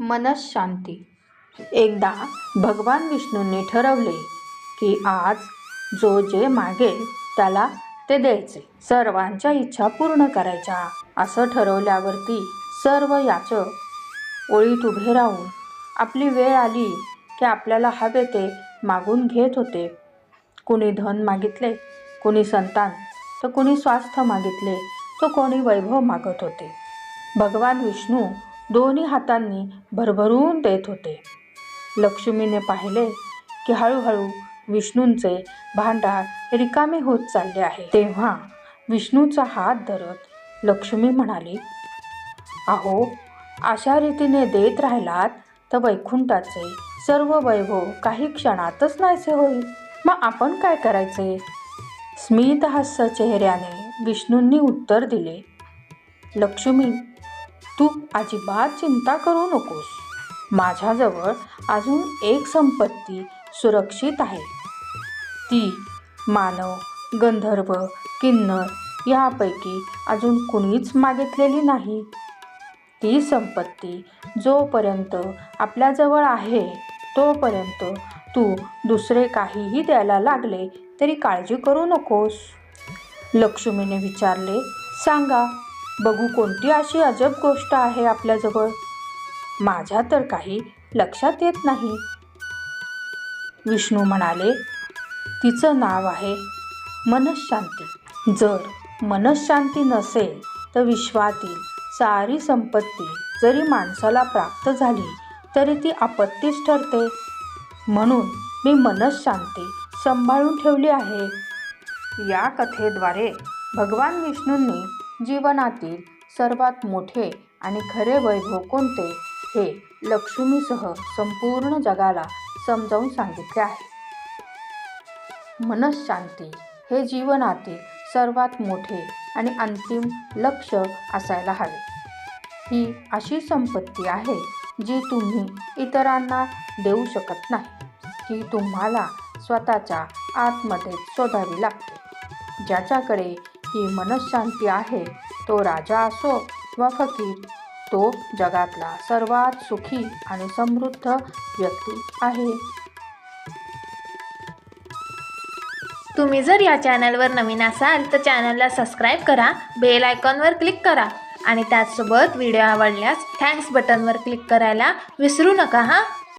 मनशांती एकदा भगवान विष्णूंनी ठरवले की आज जो जे मागेल त्याला ते द्यायचे. सर्वांच्या इच्छा पूर्ण करायच्या. असं ठरवल्यावरती सर्व याचक ओळीत उभे राहून आपली वेळ आली की आपल्याला हवे ते मागून घेत होते. कुणी धन मागितले कुणी संतान तर कुणी स्वास्थ्य मागितले तर कोणी वैभव मागत होते. भगवान विष्णू दोन्ही हातांनी भरभरून देत होते. लक्ष्मीने पाहिले की हळूहळू विष्णूंचे भांडार रिकामे होत चालले आहे. तेव्हा विष्णूचा हात धरत लक्ष्मी म्हणाली अहो अशा रीतीने देत राहिलात तर वैकुंठाचे सर्व वैभव काही क्षणातच नाहीसे होईल. मग आपण काय करायचे? स्मितहास्य चेहऱ्याने विष्णूंनी उत्तर दिले लक्ष्मी तू अजिबात चिंता करू नकोस. माझ्याजवळ अजून एक संपत्ती सुरक्षित आहे. ती मानव गंधर्व किन्नर यापैकी अजून कुणीच मागितलेली नाही. ती संपत्ती जोपर्यंत आपल्याजवळ आहे तोपर्यंत तू दुसरे काहीही द्यायला लागले तरी काळजी करू नकोस. लक्ष्मीने विचारले सांगा बघू कोणती अशी अजब गोष्ट आहे आपल्याजवळ. माझ्या तर काही लक्षात येत नाही. विष्णू म्हणाले तिचं नाव आहे मनशांती. जर मनशांती नसेल तर विश्वातील सारी संपत्ती जरी माणसाला प्राप्त झाली तरी ती आपत्तीच ठरते. म्हणून मी मनशांती सांभाळून ठेवली आहे. या कथेद्वारे भगवान विष्णूंनी जीवनातील सर्वात मोठे आणि खरे वैभव कोणते हे लक्ष्मीसह संपूर्ण जगाला समजावून सांगितले आहे. मनशांती हे जीवनातील सर्वात मोठे आणि अंतिम लक्ष असायला हवे. ही अशी संपत्ती आहे जी तुम्ही इतरांना देऊ शकत नाही ती तुम्हाला स्वतःच्या आतमध्ये शोधावी लागते. ज्याच्याकडे ही मनशांती आहे तो राजा असो व फकीर तो जगातला सर्वात सुखी आणि समृद्ध व्यक्ती आहे. तुम्ही जर या चॅनलवर नवीन असाल तर चॅनलला सबस्क्राईब करा बेल आयकॉनवर क्लिक करा आणि त्याचसोबत व्हिडिओ आवडल्यास थँक्स बटनवर क्लिक करायला विसरू नका हां?